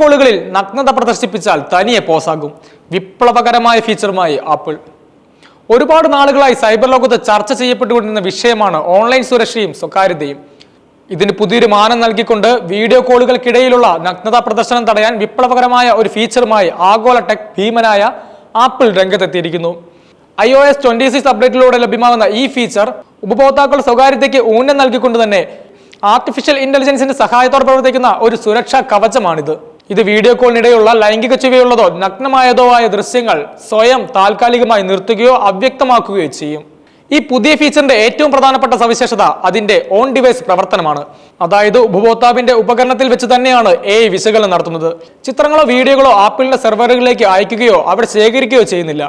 കോളുകളിൽ നഗ്നത പ്രദർശിപ്പിച്ചാൽ തനിയെ പോസാകും. വിപ്ലവകരമായ ഫീച്ചറുമായി ആപ്പിൾ. ഒരുപാട് നാളുകളായി സൈബർ ലോകത്ത് ചർച്ച ചെയ്യപ്പെട്ടുകൊണ്ടിരുന്ന വിഷയമാണ് ഓൺലൈൻ സുരക്ഷയും സ്വകാര്യതയും. ഇതിന് പുതിയൊരു മാനം നൽകിക്കൊണ്ട് വീഡിയോ കോളുകൾക്കിടയിലുള്ള നഗ്നത പ്രദർശനം തടയാൻ വിപ്ലവകരമായ ഒരു ഫീച്ചറുമായി ആഗോള ടെക് ഭീമനായ Apple രംഗത്തെത്തിയിരിക്കുന്നു. I O S twenty six അപ്ഡേറ്റിലൂടെ ലഭ്യമാകുന്ന ഈ ഫീച്ചർ ഉപഭോക്താക്കൾ സ്വകാര്യതയ്ക്ക് ഊന്നൽ നൽകിക്കൊണ്ട് തന്നെ ആർട്ടിഫിഷ്യൽ ഇന്റലിജൻസിന്റെ സഹായത്തോടെ പ്രവർത്തിക്കുന്ന ഒരു സുരക്ഷാ കവചമാണിത്. ഇത് വീഡിയോ കോളിനിടെയുള്ള ലൈംഗിക ചുവയുള്ളതോ നഗ്നമായതോ ആയ ദൃശ്യങ്ങൾ സ്വയം താൽക്കാലികമായി നിർത്തുകയോ അവ്യക്തമാക്കുകയോ ചെയ്യും. ഈ പുതിയ ഫീച്ചറിന്റെ ഏറ്റവും പ്രധാനപ്പെട്ട സവിശേഷത അതിന്റെ ഓൺ ഡിവൈസ് പ്രവർത്തനമാണ്. അതായത് ഉപഭോക്താവിന്റെ ഉപകരണത്തിൽ വെച്ച് തന്നെയാണ് എ വിശകലനം നടത്തുന്നത്. ചിത്രങ്ങളോ വീഡിയോകളോ ആപ്പിളിന്റെ സെർവറുകളിലേക്ക് അയക്കുകയോ അവിടെ ശേഖരിക്കുകയോ ചെയ്യുന്നില്ല.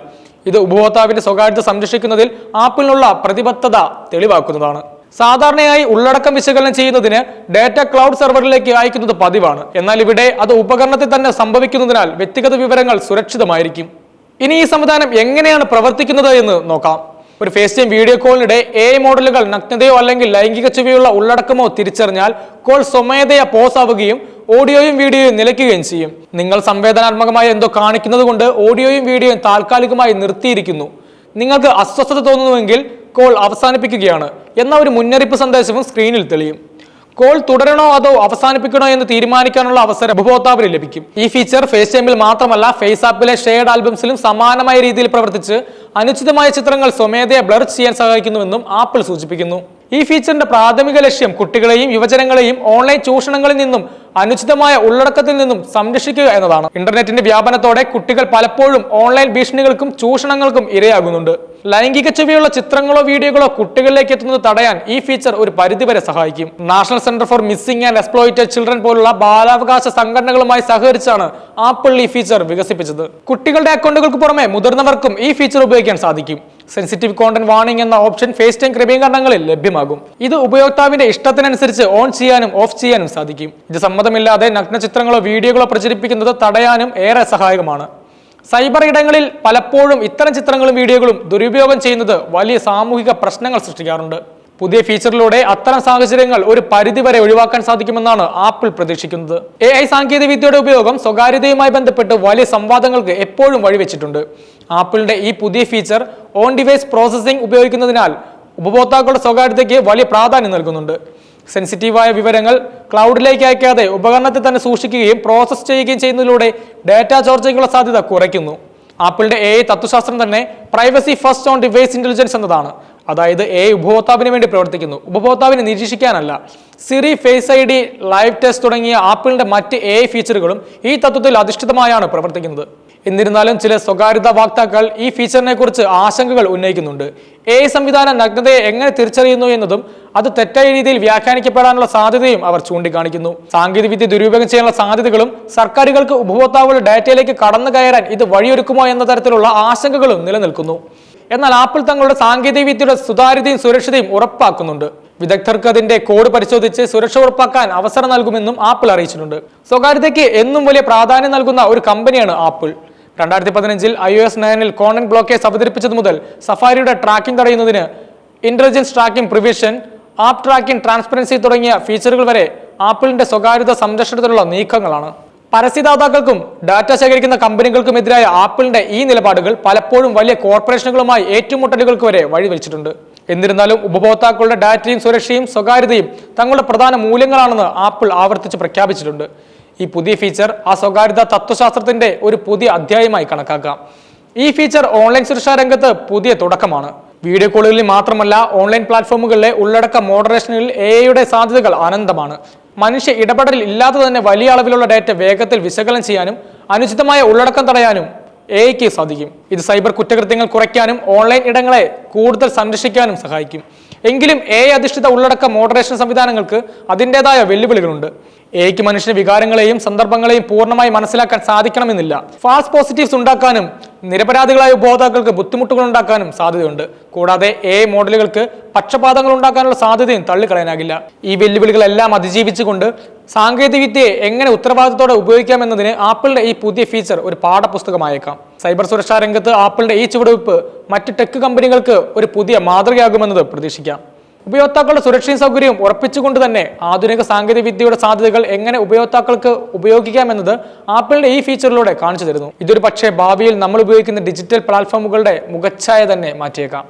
ഇത് ഉപഭോക്താവിന്റെ സ്വകാര്യത സംരക്ഷിക്കുന്നതിൽ ആപ്പിളിനുള്ള പ്രതിബദ്ധത തെളിവാക്കുന്നതാണ്. സാധാരണയായി ഉള്ളടക്കം വിശകലനം ചെയ്യുന്നതിന് ഡാറ്റ ക്ലൗഡ് സെർവറിലേക്ക് അയക്കുന്നത് പതിവാണ്. എന്നാൽ ഇവിടെ അത് ഉപകരണത്തിൽ തന്നെ സംഭവിക്കുന്നതിനാൽ വ്യക്തിഗത വിവരങ്ങൾ സുരക്ഷിതമായിരിക്കും. ഇനി ഈ സംവിധാനം എങ്ങനെയാണ് പ്രവർത്തിക്കുന്നത് എന്ന് നോക്കാം. ഒരു ഫേസ് ടൈം വീഡിയോ കോളിനിടെ എ മോഡലുകൾ നഗ്നതയോ അല്ലെങ്കിൽ ലൈംഗിക ചുവയുള്ള ഉള്ളടക്കമോ തിരിച്ചറിഞ്ഞാൽ കോൾ സ്വമേധയാ പോസ് ആവുകയും ഓഡിയോയും വീഡിയോയും നിലയ്ക്കുകയും ചെയ്യും. നിങ്ങൾ സംവേദനാത്മകമായി എന്തോ കാണിക്കുന്നത് കൊണ്ട് ഓഡിയോയും വീഡിയോയും താൽക്കാലികമായി നിർത്തിയിരിക്കുന്നു. നിങ്ങൾക്ക് അസ്വസ്ഥത തോന്നുന്നുവെങ്കിൽ കോൾ അവസാനിപ്പിക്കുകയാണ് എന്ന ഒരു മുന്നറിയിപ്പ് സന്ദേശവും സ്ക്രീനിൽ തെളിയും. കോൾ തുടരണോ അതോ അവസാനിപ്പിക്കണോ എന്ന് തീരുമാനിക്കാനുള്ള അവസരം ഉപഭോക്താവിന് ലഭിക്കും. ഈ ഫീച്ചർ ഫേസ് ടൈമിൽ മാത്രമല്ല ഫേസ് ആപ്പിലെ ഷെയർഡ് ആൽബംസിലും സമാനമായ രീതിയിൽ പ്രവർത്തിച്ച് അനുചിതമായ ചിത്രങ്ങൾ സ്വമേധയെ ബ്ലർ ചെയ്യാൻ സഹായിക്കുന്നുവെന്നും ആപ്പിൾ സൂചിപ്പിക്കുന്നു. ഈ ഫീച്ചറിന്റെ പ്രാഥമിക ലക്ഷ്യം കുട്ടികളെയും യുവജനങ്ങളെയും ഓൺലൈൻ ചൂഷണങ്ങളിൽ നിന്നും അനുചിതമായ ഉള്ളടക്കത്തിൽ നിന്നും സംരക്ഷിക്കുക എന്നതാണ്. ഇന്റർനെറ്റിന്റെ വ്യാപനത്തോടെ കുട്ടികൾ പലപ്പോഴും ഓൺലൈൻ ഭീഷണികൾക്കും ചൂഷണങ്ങൾക്കും ഇരയാകുന്നുണ്ട്. ലൈംഗിക ചുവയുള്ള ചിത്രങ്ങളോ വീഡിയോകളോ കുട്ടികളിലേക്ക് എത്തുന്നത് തടയാൻ ഈ ഫീച്ചർ ഒരു പരിധിവരെ സഹായിക്കും. National center for missing and exploited children പോലുള്ള ബാലാവകാശ സംഘടനകളുമായി സഹകരിച്ചാണ് ആപ്പിൾ ഈ ഫീച്ചർ വികസിപ്പിച്ചത്. കുട്ടികളുടെ അക്കൗണ്ടുകൾക്ക് പുറമെ മുതിർന്നവർക്കും ഈ ഫീച്ചർ ഉപയോഗിക്കാൻ സാധിക്കും. സെൻസിറ്റീവ് കോണ്ടന്റ് വാണിംഗ് എന്ന ഓപ്ഷൻ ഫേസ് ടൈം ക്രമീകരണങ്ങളിൽ ലഭ്യമാകും. ഇത് ഉപയോക്താവിന്റെ ഇഷ്ടത്തിനനുസരിച്ച് ഓൺ ചെയ്യാനും ഓഫ് ചെയ്യാനും സാധിക്കും. ഇത് സമ്മതമില്ലാതെ നഗ്ന ചിത്രങ്ങളോ വീഡിയോകളോ പ്രചരിപ്പിക്കുന്നത് തടയാനും ഏറെ സഹായകമാണ്. സൈബർ ഇടങ്ങളിൽ പലപ്പോഴും ഇത്തരം ചിത്രങ്ങളും വീഡിയോകളും ദുരുപയോഗം ചെയ്യുന്നത് വലിയ സാമൂഹിക പ്രശ്നങ്ങൾ സൃഷ്ടിക്കാറുണ്ട്. പുതിയ ഫീച്ചറിലൂടെ അത്തരം സാഹചര്യങ്ങൾ ഒരു പരിധിവരെ ഒഴിവാക്കാൻ സാധിക്കുമെന്നാണ് ആപ്പിൾ പ്രതീക്ഷിക്കുന്നത്. എ ഐ സാങ്കേതികവിദ്യയുടെ ഉപയോഗം സ്വകാര്യതയുമായി ബന്ധപ്പെട്ട് വലിയ സംവാദങ്ങൾക്ക് എപ്പോഴും വഴിവെച്ചിട്ടുണ്ട്. ആപ്പിളിന്റെ ഈ പുതിയ ഫീച്ചർ ഓൺ ഡിവൈസ് പ്രോസസ്സിംഗ് ഉപയോഗിക്കുന്നതിനാൽ ഉപഭോക്താക്കളുടെ സ്വകാര്യതയ്ക്ക് വലിയ പ്രാധാന്യം നൽകുന്നുണ്ട്. സെൻസിറ്റീവായ വിവരങ്ങൾ ക്ലൗഡിലേക്ക് അയക്കാതെ ഉപകരണത്തിൽ തന്നെ സൂക്ഷിക്കുകയും പ്രോസസ്സ് ചെയ്യുകയും ചെയ്യുന്നതിലൂടെ ഡാറ്റ ചോർച്ചയ്ക്കുള്ള സാധ്യത കുറയ്ക്കുന്നു. ആപ്പിളിന്റെ എ തത്വശാസ്ത്രം തന്നെ privacy first on device intelligence എന്നതാണ്. അതായത് എ ഉപഭോക്താവിന് വേണ്ടി പ്രവർത്തിക്കുന്നു. ഉപഭോക്താവിനെ നിരീക്ഷിക്കാനല്ല. Siri face I D live test തുടങ്ങിയ ആപ്പിളിന്റെ മറ്റ് എ ഫീച്ചറുകളും ഈ തത്വത്തിൽ അധിഷ്ഠിതമായാണ് പ്രവർത്തിക്കുന്നത്. എന്നിരുന്നാലും ചില സ്വകാര്യത വാക്താക്കൾ ഈ ഫീച്ചറിനെ കുറിച്ച് ആശങ്കകൾ ഉന്നയിക്കുന്നുണ്ട്. എ സംവിധാനം നഗ്നതയെ എങ്ങനെ തിരിച്ചറിയുന്നു എന്നതും അത് തെറ്റായ രീതിയിൽ വ്യാഖ്യാനിക്കപ്പെടാനുള്ള സാധ്യതയും അവർ ചൂണ്ടിക്കാണിക്കുന്നു. സാങ്കേതികവിദ്യ ദുരുപയോഗം ചെയ്യാനുള്ള സാധ്യതകളും സർക്കാരുകൾക്ക് ഉപഭോക്താക്കളുടെ ഡാറ്റയിലേക്ക് കടന്നു കയറാൻ ഇത് വഴിയൊരുക്കുമോ എന്ന തരത്തിലുള്ള ആശങ്കകളും നിലനിൽക്കുന്നു. എന്നാൽ ആപ്പിൾ തങ്ങളുടെ സാങ്കേതിക വിദ്യയുടെ സുതാര്യതയും സുരക്ഷതയും ഉറപ്പാക്കുന്നുണ്ട്. വിദഗ്ധർക്ക് അതിന്റെ കോഡ് പരിശോധിച്ച് സുരക്ഷ ഉറപ്പാക്കാൻ അവസരം നൽകുമെന്നും ആപ്പിൾ അറിയിച്ചിട്ടുണ്ട്. സ്വകാര്യതയ്ക്ക് എന്നും വലിയ പ്രാധാന്യം നൽകുന്ന ഒരു കമ്പനിയാണ് ആപ്പിൾ. രണ്ടായിരത്തി പതിനഞ്ചിൽ ഐ ഒ എസ് നയനിൽ കോണ്ടന്റ് ബ്ലോക്കേഴ്സ് അവതരിപ്പിച്ചത് മുതൽ സഫാരിയുടെ ട്രാക്കിംഗ് തടയുന്നതിന് intelligence tracking prevention app tracking transparency തുടങ്ങിയ ഫീച്ചറുകൾ വരെ ആപ്പിളിന്റെ സ്വകാര്യത സംരക്ഷണത്തിനുള്ള നീക്കങ്ങളാണ്. പരസ്യദാതാക്കൾക്കും ഡാറ്റ ശേഖരിക്കുന്ന കമ്പനികൾക്കുമെതിരായ ആപ്പിളിന്റെ ഈ നിലപാടുകൾ പലപ്പോഴും വലിയ കോർപ്പറേഷനുകളുമായി ഏറ്റുമുട്ടലുകൾക്ക് വരെ വഴിവെച്ചിട്ടുണ്ട്. എന്നിരുന്നാലും ഉപഭോക്താക്കളുടെ ഡാറ്റയും സുരക്ഷയും സ്വകാര്യതയും തങ്ങളുടെ പ്രധാന മൂല്യങ്ങളാണെന്ന് ആപ്പിൾ ആവർത്തിച്ച് പ്രഖ്യാപിച്ചിട്ടുണ്ട്. ഈ പുതിയ ഫീച്ചർ ആ സ്വകാര്യത തത്വശാസ്ത്രത്തിന്റെ ഒരു പുതിയ അധ്യായമായി കണക്കാക്കാം. ഈ ഫീച്ചർ ഓൺലൈൻ സുരക്ഷാ രംഗത്ത് പുതിയ തുടക്കമാണ്. വീഡിയോ കോളുകളിൽ മാത്രമല്ല ഓൺലൈൻ പ്ലാറ്റ്ഫോമുകളിലെ ഉള്ളടക്ക മോഡറേഷനിൽ എ ഐയുടെ സാധ്യതകൾ അനന്തമാണ്. മനുഷ്യ ഇടപെടൽ ഇല്ലാതെ തന്നെ വലിയ അളവിലുള്ള ഡാറ്റ വേഗത്തിൽ വിശകലനം ചെയ്യാനും അനുചിതമായ ഉള്ളടക്കം തടയാനും എ ഐക്ക് സാധിക്കും. ഇത് സൈബർ കുറ്റകൃത്യങ്ങൾ കുറയ്ക്കാനും ഓൺലൈൻ ഇടങ്ങളെ കൂടുതൽ സംരക്ഷിക്കാനും സഹായിക്കും. എങ്കിലും എ അധിഷ്ഠിത ഉള്ളടക്ക മോഡറേഷൻ സംവിധാനങ്ങൾക്ക് അതിന്റെതായ വെല്ലുവിളികളുണ്ട്. എയ്ക്ക് മനുഷ്യന് വികാരങ്ങളെയും സന്ദർഭങ്ങളെയും പൂർണമായി മനസ്സിലാക്കാൻ സാധിക്കണമെന്നില്ല. ഫാസ്റ്റ് പോസിറ്റീവ്സ് ഉണ്ടാക്കാനും നിരപരാധികളായ ഉപഭോക്താക്കൾക്ക് ബുദ്ധിമുട്ടുകൾ ഉണ്ടാക്കാനും സാധ്യതയുണ്ട്. കൂടാതെ എ മോഡലുകൾക്ക് പക്ഷപാതങ്ങൾ ഉണ്ടാക്കാനുള്ള സാധ്യതയും തള്ളിക്കളയാനാകില്ല. ഈ വെല്ലുവിളികളെല്ലാം അതിജീവിച്ചുകൊണ്ട് സാങ്കേതികവിദ്യയെ എങ്ങനെ ഉത്തരവാദിത്തോടെ ഉപയോഗിക്കാമെന്നതിന് ആപ്പിളിന്റെ ഈ പുതിയ ഫീച്ചർ ഒരു പാഠപുസ്തകമായേക്കാം. സൈബർ സുരക്ഷാ രംഗത്ത് ആപ്പിളിന്റെ ഈ ചുവടുവയ്പ് മറ്റ് ടെക് കമ്പനികൾക്ക് ഒരു പുതിയ മാതൃകയാകുമെന്നത് പ്രതീക്ഷിക്കാം. ഉപയോക്താക്കളുടെ സുരക്ഷയും സൗകര്യവും ഉറപ്പിച്ചുകൊണ്ട് തന്നെ ആധുനിക സാങ്കേതിക വിദ്യയുടെ സാധ്യതകൾ എങ്ങനെ ഉപയോക്താക്കൾക്ക് ഉപയോഗിക്കാമെന്നത് ആപ്പിളിന്റെ ഈ ഫീച്ചറിലൂടെ കാണിച്ചു തരുന്നു. ഇതൊരു പക്ഷേ ഭാവിയിൽ നമ്മൾ ഉപയോഗിക്കുന്ന ഡിജിറ്റൽ പ്ലാറ്റ്ഫോമുകളുടെ മുഖച്ഛായ തന്നെ മാറ്റിയേക്കാം.